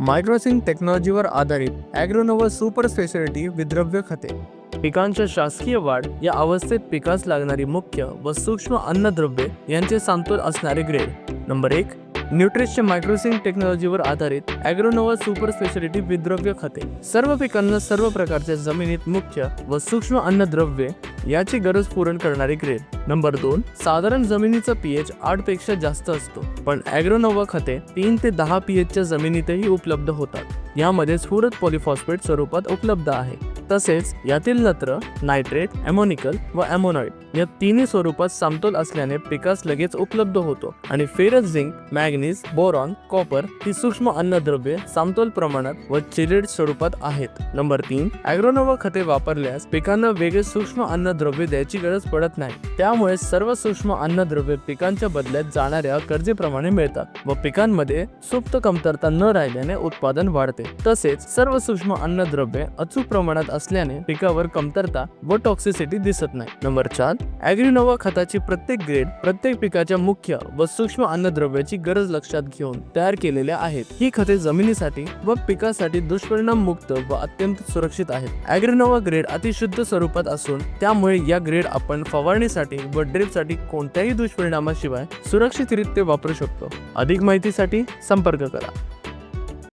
मायक्रोसिंग टेक्नॉलॉजीवर आधारित ॲग्रोनोवा super speciality विद्रव्य खते. पिकांच्या शासकीय वाढ या अवस्थेत पिकास लागणारी मुख्य व सूक्ष्म अन्नद्रव्ये यांचे सांतोल असणारे ग्रेड. नंबर एक न्यूट्रिशच्या मायक्रोसिंग टेक्नॉलॉजीवर आधारित ॲग्रोनोवा सुपर स्पेशालिटी विद्रव्य खते. सर्व पिकांना सर्व प्रकारच्या जमिनीत मुख्य व सूक्ष्म अन्नद्रव्ये याची गरज पूर्ण करणारी ग्रेड. नंबर दोन साधारण जमिनीचा पीएच आठपेक्षा जास्त असतो पण ॲग्रोनोवा खते तीन ते दहा पीएचच्या जमिनीतही उपलब्ध होतात. यामध्ये स्फुरत पॉलिफॉस्फेट स्वरूपात उपलब्ध आहे. तसेच यातील नत्र नायट्रेट ॲमोनिकल व ॲमोनॉइड या तिन्ही स्वरूपात समतोल असल्याने पिकास लगेच उपलब्ध होतो. आणि ferrous zinc manganese boron copper ही सूक्ष्म अन्नद्रव्ये समतोल प्रमाणात व चिरेड स्वरूपात आहेत. नंबर तीन ॲग्रोनोवा खते वापरल्यास पिकांना वेगळे सूक्ष्म अन्नद्रव्ये द्यायची गरज पडत नाही. त्यामुळे सर्व सूक्ष्म अन्नद्रव्ये पिकांच्या बदल्यात जाणाऱ्या कर्जेप्रमाणे मिळतात व पिकांमध्ये सुप्त कमतरता न राहिल्याने उत्पादन वाढते. तसेच सर्व सूक्ष्म अन्नद्रव्ये अचूक प्रमाणात असल्याने पिकावर कमतरता व टॉक्सिसिटी दिसत नाही. नंबर चार ॲग्रिनोवा खताची प्रत्येक ग्रेड प्रत्येक पिकाच्या मुख्य व सूक्ष्म अन्नद्रव्याची गरज लक्षात घेऊन तयार केलेल्या आहेत. ही खते जमिनीसाठी व पिकासाठी दुष्परिणाम मुक्त व अत्यंत सुरक्षित आहेत. ॲग्रिनोवा ग्रेड अतिशुद्ध स्वरूपात असून त्यामुळे या ग्रेड आपण फवारणीसाठी व ड्रिपसाठी कोणत्याही दुष्परिणामाशिवाय सुरक्षितरित्या वापरू शकतो. अधिक माहितीसाठी संपर्क करा.